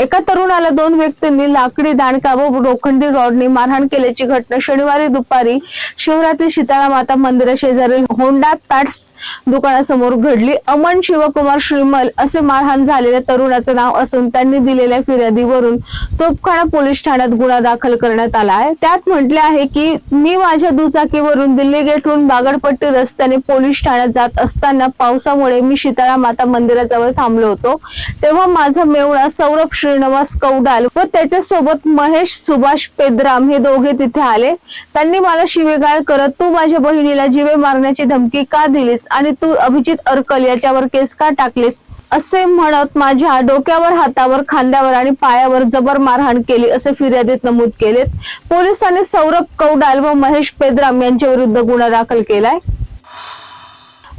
एका तरुणाला दोन व्यक्तींनी लाकडी दांडका व लोखंडी रॉडने मारहाण केल्याची घटना शनिवारी दुपारी शहरातील सीतारा माता मंदिरा शेजारील होंडा पॅट्स दुकानासमोर घडली. अमन शिवकुमार श्रीमल असे मारहाण झालेल्या तरुणाचं नाव असून त्यांनी दिलेल्या फिर्यादीवरून तोपखाना पोलीस ठाण्यात गुन्हा दाखल करण्यात आला आहे. त्यात म्हटले आहे की मी माझ्या दुचाकीवरून दिल्ली गेटहून बागडपट्टी रस्त्याने पोलीस ठाण्यात जात असताना पावसामुळे मी शीतळा माता मंदिराजवळ थांबलो होतो. तेव्हा माझा मेवणा सौरभ श्रीनिवास कौडाल व त्याच्यासोबत महेश सुभाष पेद्राम हे दोघे तिथे आले. त्यांनी मला शिवेगाळ करत तू माझ्या बहिणीला जीवे मारण्याची धमकी का दिलीस आणि तू अभिजित अर्कल याच्यावर केस का टाकलीस? असे म्हणत माझ्या डोक्यावर हातावर खांद्यावर आणि पायावर जबर मारहाण केली असे फिर्यादीत नमूद केलेत. पोलिसांनी सौरभ कौडाल व महेश पेद्राम यांच्या विरुद्ध गुन्हा दाखल केलाय.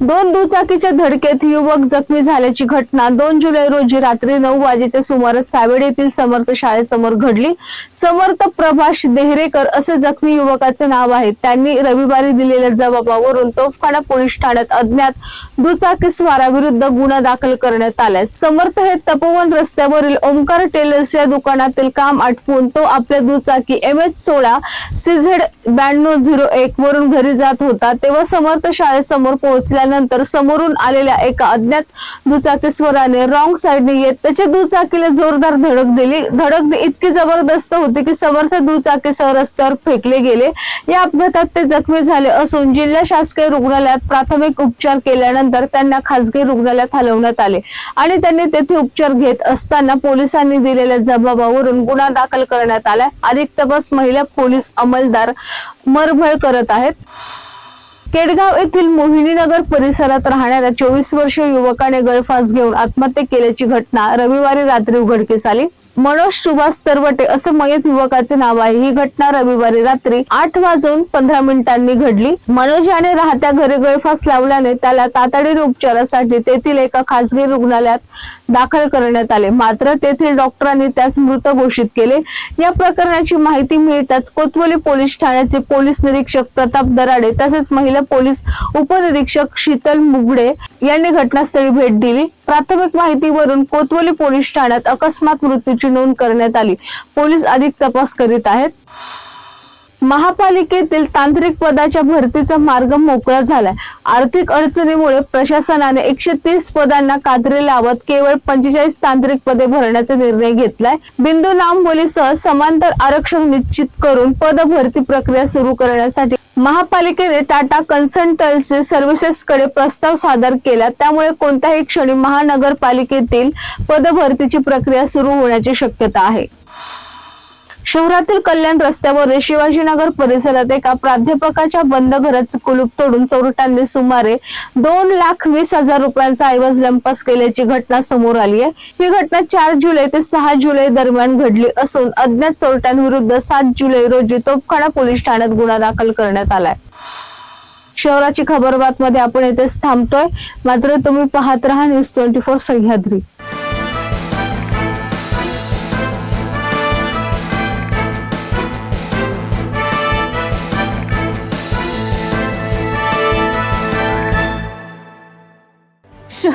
दोन दुचाकीच्या धडकेत युवक जखमी झाल्याची घटना दोन जुलै रोजी रात्री नऊ वाजेच्या सुमारास सावेड येथील समर्थ शाळेसमोर घडली. समर्थ प्रभाष देहरेकर असे जखमी युवकाचे नाव आहे. त्यांनी रविवारी दिलेल्या जबाबावरून तोफखाना पोलीस ठाण्यात अज्ञात दुचाकी स्वाराविरुद्ध गुन्हा दाखल करण्यात आलाय. समर्थ हे तपोवन रस्त्यावरील ओमकार टेलर्स या दुकानातील काम आटपून तो आपल्या दुचाकी एम एच सोळा सीझेड ब्याण्णव झिरो एक वरून घरी जात होता. तेव्हा समर्थ शाळेसमोर पोहोचल्यानंतर समोरून आलेल्या एका अज्ञात दुचाकी स्वराने रॉंग साईडने येत त्याच्या दुचाकीला जोरदार धडक दिली. धडक इतकी जबरदस्त होती की समर्थ दुचाकीसह रस्त्यावर फेकले गेले. या अपघातात ते जखमी झाले असून जिल्हा शासकीय रुग्णालयात प्राथमिक उपचार केल्यानंतर त्यांना खासगी रुग्णालयात हलवण्यात आले आणि त्यांनी तेथे उपचार घेत असताना पोलिसांनी दिलेल्या जबाबावरून गुन्हा दाखल करण्यात आला अधिक तपास महिला पोलीस अंमलदार मरभळ करत आहेत. केडगाव येथील मोहिनीनगर परिसरात राहणाऱ्या चोवीस वर्षीय युवकाने गळफास घेऊन आत्महत्या केल्याची घटना रविवारी रात्री उघडकीस आली. मनोज सुभाष तरवटे असं मयत युवकाचे नाव आहे. ही घटना रविवारी रात्री आठ वाजून पंधरा मिनिटांनी घडली. मनोज याने राहत्या घरी गळफास लावल्याने त्याला तातडीने उपचारासाठी तेथील एका खासगी रुग्णालयात दाखल करण्यात आले. मात्र तेथील डॉक्टरांनी त्यास मृत घोषित केले. या प्रकरणाची माहिती मिळताच कोतवली पोलीस ठाण्याचे पोलीस निरीक्षक प्रताप दराडे तसेच महिला पोलीस उपनिरीक्षक शीतल मुगडे यांनी घटनास्थळी भेट दिली. प्राथमिक माहितीवरून कोतवली पोलीस ठाण्यात अकस्मात मृत्यूची नोंद करण्यात आली. पोलीस अधिक तपास करीत आहेत. महापालिकेतील तांत्रिक पदाच्या भरतीचा मार्ग मोकळा झालाय. आर्थिक अडचणीमुळे प्रशासनाने एकशे तीस पदांना कात्री लावत केवळ पंचेचाळीस तांत्रिक पदे भरण्याचा निर्णय घेतलाय. बिंदू लांबोलीसह समांतर आरक्षण निश्चित करून पद भरती प्रक्रिया सुरू करण्यासाठी महापालिकेने टाटा कन्सल्टन्सी सर्व्हिसेसकडे प्रस्ताव सादर केला. त्यामुळे कोणत्याही क्षणी महानगरपालिकेतील पदभरतीची प्रक्रिया सुरू होण्याची शक्यता आहे. शहरातील कल्याण रस्त्यावर शिवाजीनगर परिसरात एका प्राध्यापकाच्या बंद घराचे कुलूप तोडून चोरट्यांनी सुमारे दोन लाख वीस हजार रुपयांचा ऐवज लंपास केल्याची घटना समोर आली आहे. ही घटना चार जुलै ते सहा जुलै दरम्यान घडली असून अज्ञात चोरट्यांविरुद्ध सात जुलै रोजी तोपखाना पोलीस ठाण्यात गुन्हा दाखल करण्यात आलाय. शहराची खबरबात मध्ये आपण येथेच थांबतोय. मात्र तुम्ही पाहत राहा न्यूज ट्वेंटी फोर सह्याद्री.